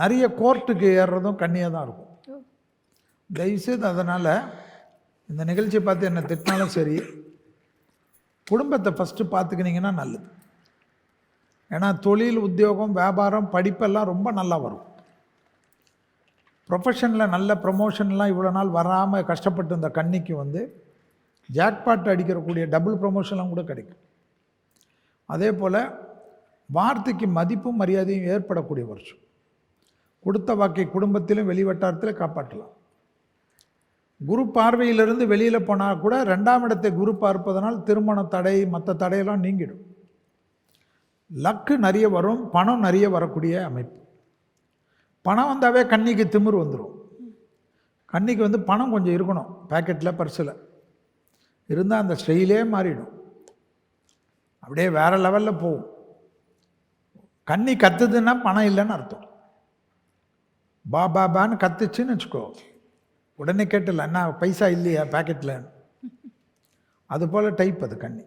நிறைய கோர்ட்டுக்கு ஏறுறதும் கண்ணியாக தான் இருக்கும். தயவுசெய்து அதனால் இந்த நிகழ்ச்சியை பார்த்து என்னை திட்டினாலும் சரி குடும்பத்தை ஃபஸ்ட்டு பார்த்துக்கினீங்கன்னா நல்லது. ஏன்னா தொழில் உத்தியோகம் வியாபாரம் படிப்பெல்லாம் ரொம்ப நல்லா வரும். ப்ரொஃபஷனில் நல்ல ப்ரொமோஷன்லாம் இவ்வளோ நாள் வராமல் கஷ்டப்பட்டு இருந்த கன்னிக்கு வந்து ஜாக்பாட் அடிக்கிறக்கூடிய டபுள் ப்ரொமோஷன்லாம் கூட கிடைக்கும். அதே போல் வார்த்தைக்கு மதிப்பும் மரியாதையும் ஏற்படக்கூடிய வருஷம் கொடுத்த வாக்கை குடும்பத்திலும் வெளிவட்டாரத்தில் காப்பாற்றலாம். குரு பார்வையிலிருந்து வெளியில் போனால் கூட ரெண்டாம் இடத்தை குரு பார்ப்பதனால் திருமண தடை மற்ற தடையெல்லாம் நீங்கிடும். லக்கு நிறைய வரும் பணம் நிறைய வரக்கூடிய அமைப்பு. பணம் வந்தாவே கன்னிக்கு திமிர் வந்துடும் கன்னிக்கு வந்து பணம் கொஞ்சம் இருக்கணும் பேக்கெட்டில் பர்ஸில். இருந்தால் அந்த ஸ்டைலே மாறிடும். அப்படியே வேறு லெவலில் போகும். கண்ணி கத்துதுன்னா பணம் இல்லைன்னு அர்த்தம். பா பா பான்னு கத்துச்சுன்னு வச்சுக்கோ. உடனே கேட்டல என்ன பைசா இல்லையா பேக்கெட்டில் அது போல் டைப் அது கண்ணி.